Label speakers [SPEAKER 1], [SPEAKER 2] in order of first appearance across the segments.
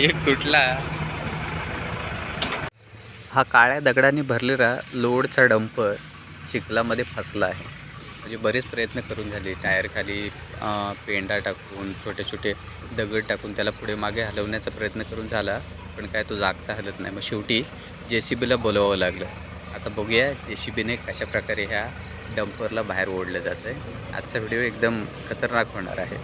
[SPEAKER 1] एक तुटला. हा काळ्या दगडाने भरलेला लोडचा डंपर चिखलामध्ये फसला आहे. म्हणजे बरेच प्रयत्न करून झाले. टायरखाली पेंडा टाकून छोटे छोटे दगड टाकून त्याला पुढे मागे हलवण्याचा प्रयत्न करून झाला पण काय तो जागचा हलत नाही. मग शेवटी जे सी बीला बोलवावं लागलं. आता बघूया जे सी बीने कशाप्रकारे ह्या डंपरला बाहेर ओढलं जातं आहे आजचा व्हिडिओ एकदम खतरनाक होणार आहे.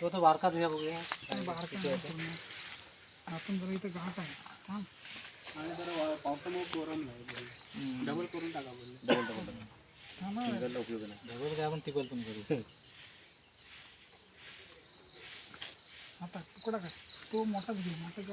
[SPEAKER 2] तो तो बाहर का धुया हो बारका तुझ्या बघूया
[SPEAKER 3] आपण जरा इथं घाट आहे हा
[SPEAKER 2] आणि जरा पावसामुळे कोरम डबल करून टाका डबल डबल
[SPEAKER 3] हा ना.
[SPEAKER 2] सिंगलला उपयोग नाही डबल काय आपण टिकल पण करू
[SPEAKER 3] आता तुकडा काय तो मोठाच घेऊ मोठा तो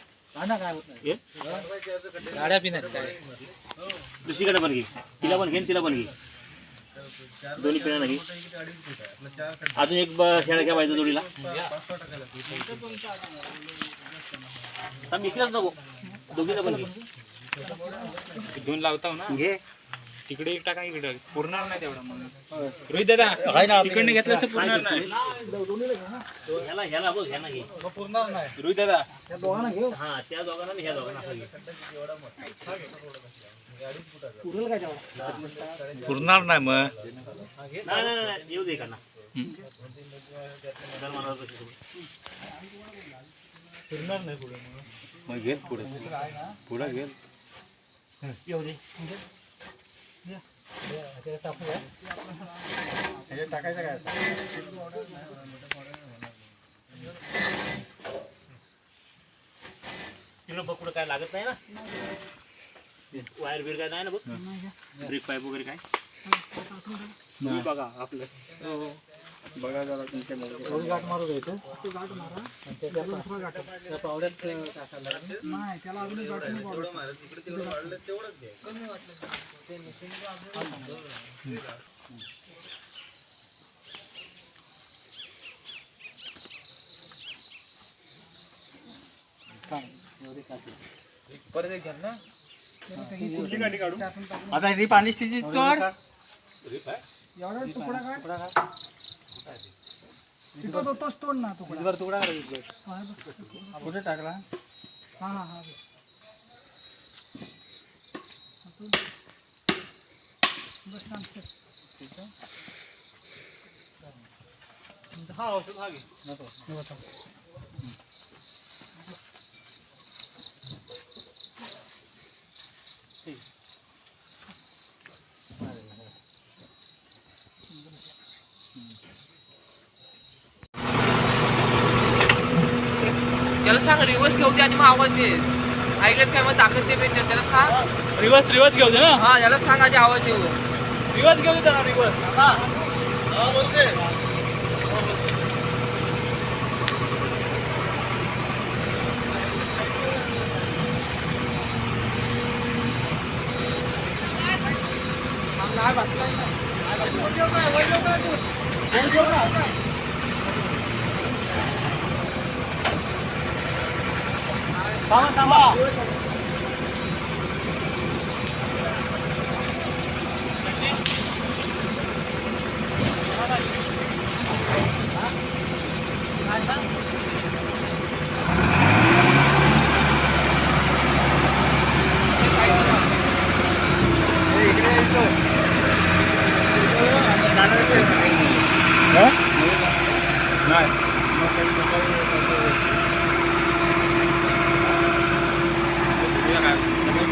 [SPEAKER 2] गाड्या पिण्यात काय? दुसरीकडे पण घे. तिला पण घे तिला पण घे. दोन्ही पिण्या घे. अजून एक शेळ्या घ्या पाहिजे जोडीला. थांब, इकडेच नको. दोघीला पण घे.
[SPEAKER 4] दोन लावताव ना.
[SPEAKER 2] घे.
[SPEAKER 4] तिकडे एक टाका इकडे. पुरणार नाही तेवढा मग. रोहित दादा तिकडने घेतलं असं पुरणार नाही.
[SPEAKER 2] ह्याला ह्याला बघ ह्याला घे.
[SPEAKER 3] पुरणार नाही.
[SPEAKER 4] रोहित दादा.
[SPEAKER 3] त्या दोघांना घेऊ.
[SPEAKER 2] हा त्या दोघांना ह्या दोघांना असं घे.
[SPEAKER 4] पुरणार नाही मग.
[SPEAKER 2] नाही नाही येऊ दे का ना. फिरणार नाही पुढे मग. घेत पुढे. पुढे घेत येऊ दे.
[SPEAKER 3] टाकायचं काय
[SPEAKER 2] बघ पुढे काय लागत नाही ना? वायर बिर काय नाही ना बघ? ब्रेक पाईप वगैरे काय? बघा आपलं.
[SPEAKER 4] बघा जरा तुमच्या
[SPEAKER 2] गाठ मारू द्यायचं
[SPEAKER 3] तो गाठ मारा. त्याला दुसरा गाठ
[SPEAKER 2] त्या पावड्यात टाकायला लागेल.
[SPEAKER 3] नाही त्याला अजून एक गाठ नाही मारू.
[SPEAKER 4] परत एक घ्या ना.
[SPEAKER 3] त्याला काही सोडली त्यातून टाकून
[SPEAKER 2] आता ही पाणी स्थिती चढ
[SPEAKER 3] एवढा तुकडा काय तिथं तो तोच तोड ना तुकडा
[SPEAKER 2] तुकडा
[SPEAKER 3] हे बघ.
[SPEAKER 2] कुठे टाकला
[SPEAKER 3] हा हा हा. हा. बस चल.
[SPEAKER 2] हा औषध हा घे
[SPEAKER 3] हे
[SPEAKER 5] त्याला सांग रिवर्स घेऊ दे आणि मग आवाज दे. ऐकत काय मग ताकद दे भेटते त्याला सांग.
[SPEAKER 4] रिवर्स रिवर्स घेऊ दे ना.
[SPEAKER 5] हा याला सांग आधी आवाज देऊ.
[SPEAKER 4] रिवर्स घेऊ दे त्याला रिवर्स
[SPEAKER 5] नाही बसलाय ना.
[SPEAKER 4] थांबा थांबा
[SPEAKER 6] त्याचा एक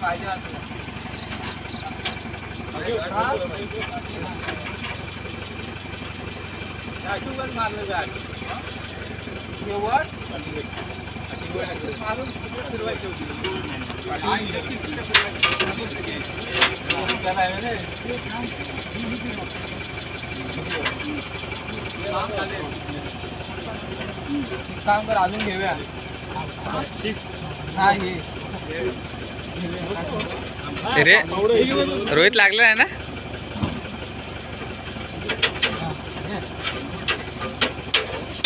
[SPEAKER 5] पाहिजे आता. मारलं गाडी. शेवट मारून फिरवायची होती. काम कर अजून घेऊया नाही
[SPEAKER 6] रे रोहित लागला आहे ना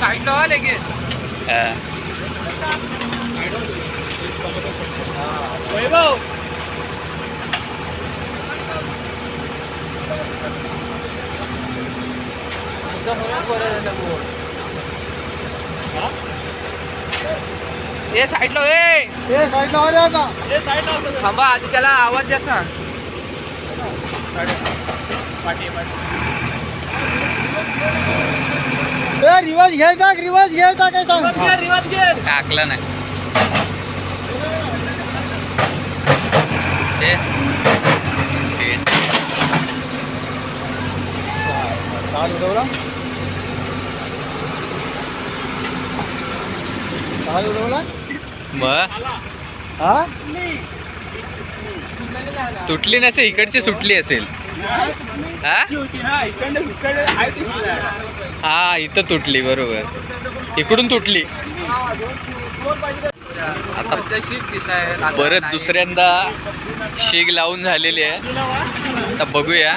[SPEAKER 5] साईडला साईडला
[SPEAKER 6] हा.
[SPEAKER 4] वैभव.
[SPEAKER 5] ए साईडला ए.
[SPEAKER 7] साईडला हो द्या आता
[SPEAKER 4] हे साईड लावतो
[SPEAKER 5] थांबा आधी त्याला आवाज द्या सांग.
[SPEAKER 7] ए रिवर्स घे टाक रिवर्स घे टाक काय सांग?
[SPEAKER 4] रिवर्स घे
[SPEAKER 6] टाकला नाही.
[SPEAKER 7] उडवला हा?
[SPEAKER 6] तुटली नसेल इकडची सुटली असेल. हा? इथं तुटली बरोबर. इकडून तुटली. आता परत दुसऱ्यांदा शेग लावून झालेली आहे. आता बघूया.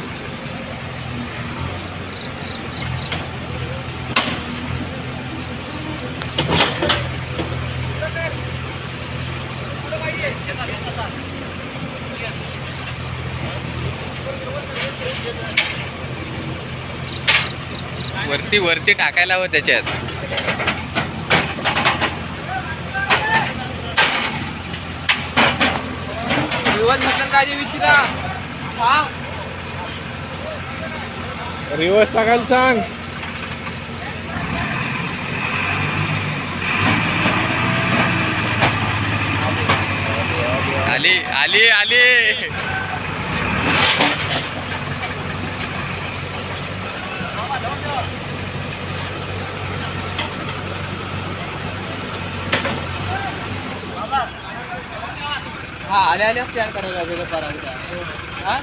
[SPEAKER 7] वरती वरती टाकायला हवं त्याच्यात.
[SPEAKER 5] हा.
[SPEAKER 8] रिवर्स टाकायला सांग.
[SPEAKER 7] आली आली आली.
[SPEAKER 5] हा आल्या आल्या प्लॅन करायला वेगळं करायचा हा?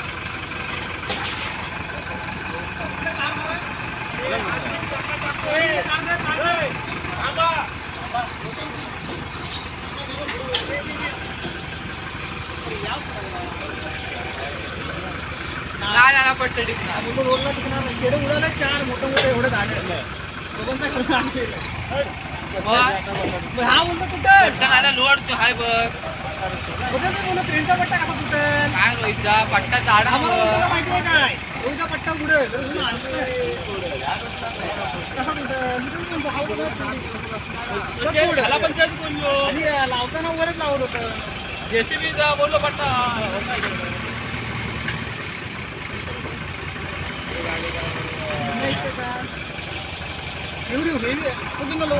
[SPEAKER 5] नाही आला पट्ट टिकणार.
[SPEAKER 6] हा बोलतो कुठं?
[SPEAKER 5] आला लोड तो हाय बघ.
[SPEAKER 6] ट्रेनचा पट्टा कसा कुठं
[SPEAKER 5] काय रोहितचा पट्टा चाडा
[SPEAKER 6] माहिती आहे काय? रोहितचा पट्टा नाही. कसा आणि लावताना वरच लावत होतं.
[SPEAKER 4] जेसीबी बोललो पट्टा
[SPEAKER 6] एवढी हेवी सगळं लो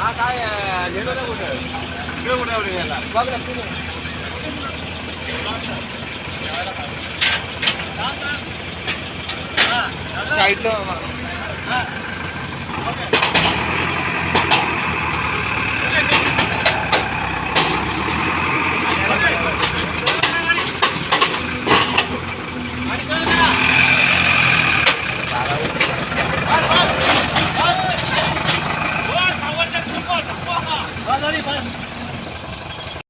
[SPEAKER 4] हा काय लेलो ना कुठं? इकडे कुठे एवढे याला?
[SPEAKER 5] बघ ना तू साईडला